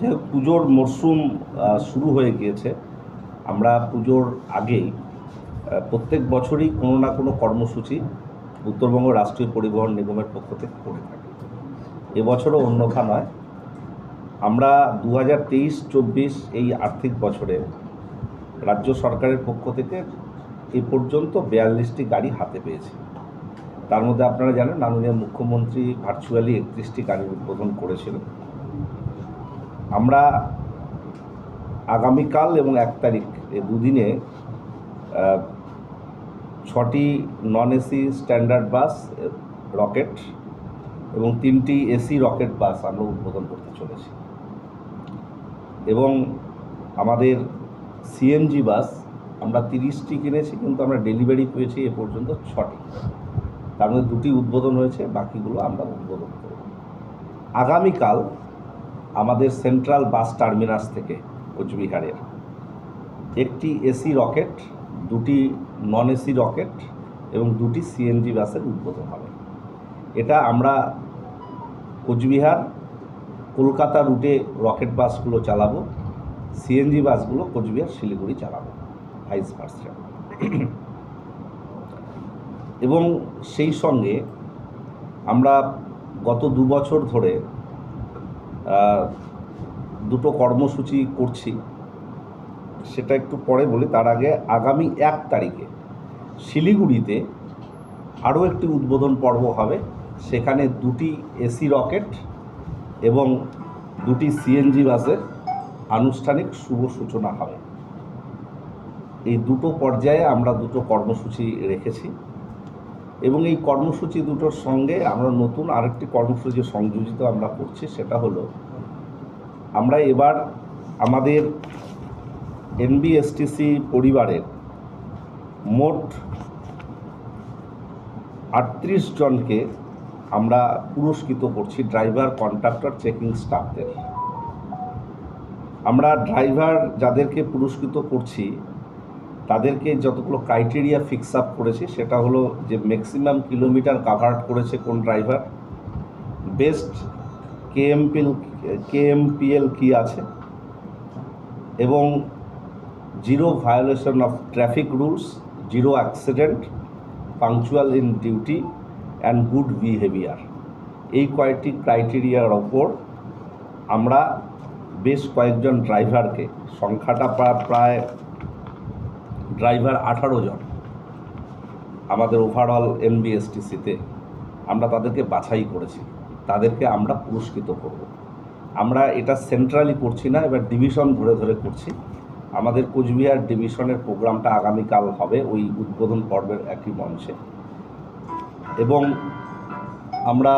যে পুজোর মরশুম শুরু হয়ে গিয়েছে। আমরা পুজোর আগেই প্রত্যেক বছরই কোনো না কোনো কর্মসূচি উত্তরবঙ্গ রাষ্ট্রীয় পরিবহন নিগমের পক্ষ থেকে করে থাকি। এবছরও অন্যথা নয়। আমরা দু হাজার তেইশ, চব্বিশ এই আর্থিক বছরে রাজ্য সরকারের পক্ষ থেকে এ পর্যন্ত বিয়াল্লিশটি গাড়ি হাতে পেয়েছি। তার মধ্যে আপনারা জানেন, মাননীয় মুখ্যমন্ত্রী ভার্চুয়ালি একত্রিশটি গাড়ির উদ্বোধন করেছিলেন। আমরা আগামীকাল এবং এক তারিখ এই দুদিনে ছটি non AC standard bus rocket এবং তিনটি এসি রকেট বাস আমরা উদ্বোধন করতে চলেছি। এবং আমাদের সিএনজি বাস আমরা তিরিশটি কিনেছি, কিন্তু আমরা ডেলিভারি পেয়েছি এ পর্যন্ত ছটি। তার মধ্যে দুটি উদ্বোধন হয়েছে, বাকিগুলো আমরা উদ্বোধন করব। আগামীকাল আমাদের সেন্ট্রাল বাস টার্মিনাস থেকে কোচবিহারের। একটি এসি রকেট, দুটি নন এসি রকেট এবং দুটি সিএনজি বাসের উদ্বোধন হবে। এটা আমরা কোচবিহার, কলকাতা রুটে রকেট বাসগুলো চালাবো, সিএনজি বাসগুলো কোচবিহার শিলিগুড়ি চালাবো ভাইস ভার্সা এবং সেই সঙ্গে আমরা গত দু বছর ধরে দুটো কর্মসূচি করছি। সেটা একটু পরে বলি, তার আগে আগামী এক তারিখে শিলিগুড়িতে আরও একটি উদ্বোধন পর্ব হবে। সেখানে দুটি এসি রকেট এবং দুটি সিএনজি বাসের আনুষ্ঠানিক শুভ সূচনা হবে। এই দুটো পর্যায়ে আমরা দুটো কর্মসূচি রেখেছি। এবং এই কর্মসূচি দুটোর সঙ্গে আমরা নতুন আরেকটি কর্মসূচি সংযোজিত আমরা করছি, সেটা হলো আমরা এবার আমাদের এনবিএসটিসি পরিবারের মোট আটত্রিশ জনকে আমরা পুরস্কৃত করছি, ড্রাইভার কন্ট্রাক্টর চেকিং স্টাফদের। আমরা ড্রাইভার যাদেরকে পুরস্কৃত করছি তাদেরকে যতগুলো ক্রাইটেরিয়া ফিক্স আপ করেছি, সেটা হলো যে ম্যাক্সিমাম কিলোমিটার কাভার করেছে কোন ড্রাইভার বেস্ট কেএমপিএল কেএমপিএল কি আছে, এবং zero violation of traffic rules zero accident punctual in duty and good behaviour এই কয়েকটি ক্রাইটেরিয়ার ওপর আমরা বেশ কয়েকজন ড্রাইভারকে সংখ্যাটা প্রা- প্রায় ড্রাইভার আঠারো জন আমাদের ওভারঅল এনবিএসটিসিতে আমরা তাদেরকে বাছাই করেছি। তাদেরকে আমরা পুরস্কৃত করব। আমরা এটা সেন্ট্রালি করছি না, এবার ডিভিশন ধরে ধরে করছি। আমাদের কোচবিহার ডিভিশনের প্রোগ্রামটা আগামীকাল হবে ওই উদ্বোধন পর্বের একই মঞ্চে। এবং আমরা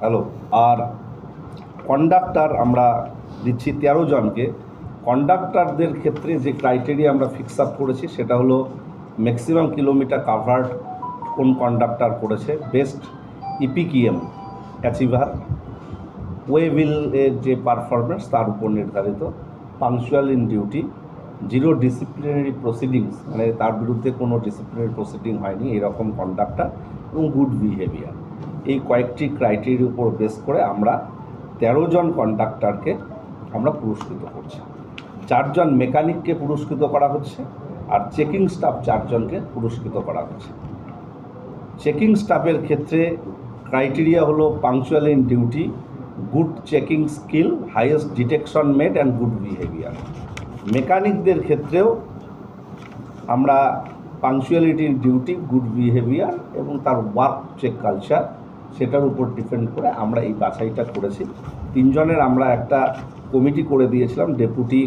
হ্যালো আর কন্ডাক্টার আমরা দিচ্ছি তেরো জনকে। কন্ডাক্টরদের ক্ষেত্রে যে ক্রাইটেরিয়া আমরা ফিক্স আপ করেছি, সেটা হলো ম্যাক্সিমাম কিলোমিটার কাভার্ড কোন কন্ডাক্টার করেছে বেস্ট ইপিকিএম অ্যাচিভার ওয়েভিল এর যে পারফরমেন্স তার উপর নির্ধারিত punctual in duty zero disciplinary proceedings মানে তার বিরুদ্ধে কোনো ডিসিপ্লিনারি প্রসিডিং হয়নি, এরকম কন্ডাক্টার এবং গুড বিহেভিয়ার এই কয়েকটি ক্রাইটেরিয়ার উপর বেস করে আমরা তেরো জন কন্ডাক্টরকে আমরা পুরস্কৃত করছি। চারজন মেকানিককে পুরস্কৃত করা হচ্ছে আর চেকিং স্টাফ চারজনকে পুরস্কৃত করা হচ্ছে। চেকিং স্টাফের ক্ষেত্রে ক্রাইটেরিয়া হলো punctual in duty, good checking skill, highest detection made and good behaviour. মেকানিকদের ক্ষেত্রেও আমরা punctuality in duty, good behaviour এবং তার ওয়ার্ক চেক কালচার সেটার উপর ডিপেন্ড করে আমরা এই বাছাইটা করেছি। তিনজনের আমরা একটা কমিটি করে দিয়েছিলাম, ডেপুটি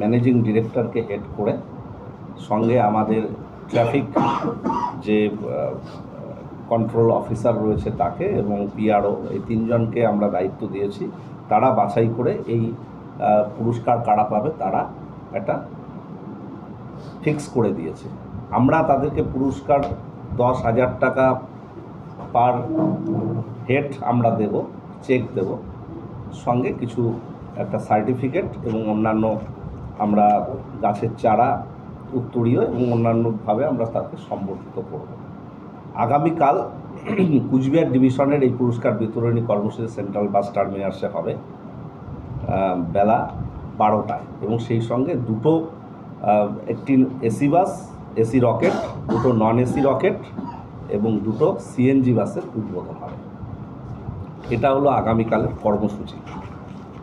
ম্যানেজিং ডিরেক্টরকে হেড করে সঙ্গে আমাদের ট্রাফিক যে কন্ট্রোল অফিসার রয়েছে তাকে এবং পিআরও, এই তিনজনকে আমরা দায়িত্ব দিয়েছি। তারা বাছাই করে এই পুরস্কার কারা পাবে তারা একটা ফিক্স করে দিয়েছে। আমরা তাদেরকে পুরস্কার দশ হাজার টাকা পার হেড আমরা দেব, চেক দেব, সঙ্গে কিছু একটা সার্টিফিকেট এবং অন্যান্য আমরা গাছের চারা উত্তরীয় এবং অন্যান্যভাবে আমরা তাকে সম্বর্ধিত করব। আগামীকাল কুচবিহার ডিভিশনের এই পুরস্কার বিতরণী কর্মসূচি সেন্ট্রাল বাস টার্মিনাসে হবে বেলা বারোটায় এবং সেই সঙ্গে দুটো একটি এসি বাস, এসি রকেট, দুটো নন এসি রকেট এবং দুটো সিএনজি বাসের উদ্বোধন হবে। এটা হলো আগামীকালের কর্মসূচি।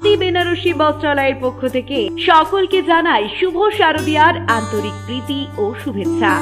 আদি বেনারসি বস্ত্রালয়ের পক্ষ থেকে সকলকে জানাই শুভ শারদীয়ার আন্তরিক প্রীতি ও শুভেচ্ছা।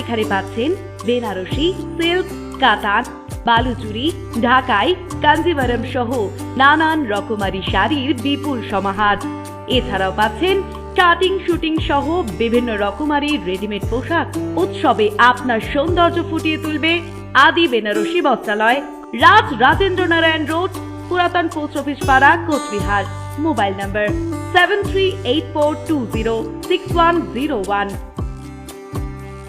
এখানে পাচ্ছেন বেনারসি, সিল্ক, কাতান, বালুচুরি, ঢাকাই কাঞ্জিভারম সহ নানান রকমারি শাড়ির বিপুল সমাহার। এছাড়াও পাচ্ছেন কাটিং শুটিং সহ বিভিন্ন রকমারি রেডিমেড পোশাক। উৎসবে আপনার সৌন্দর্য ফুটিয়ে তুলবে আদি বেনারসি বস্ত্রালয়, রাজ রাজেন্দ্র নারায়ণ রোড, পুরাতন পোস্ট অফিস পাড়া, Coochbehar. Mobile number seven three eight four two zero six one zero one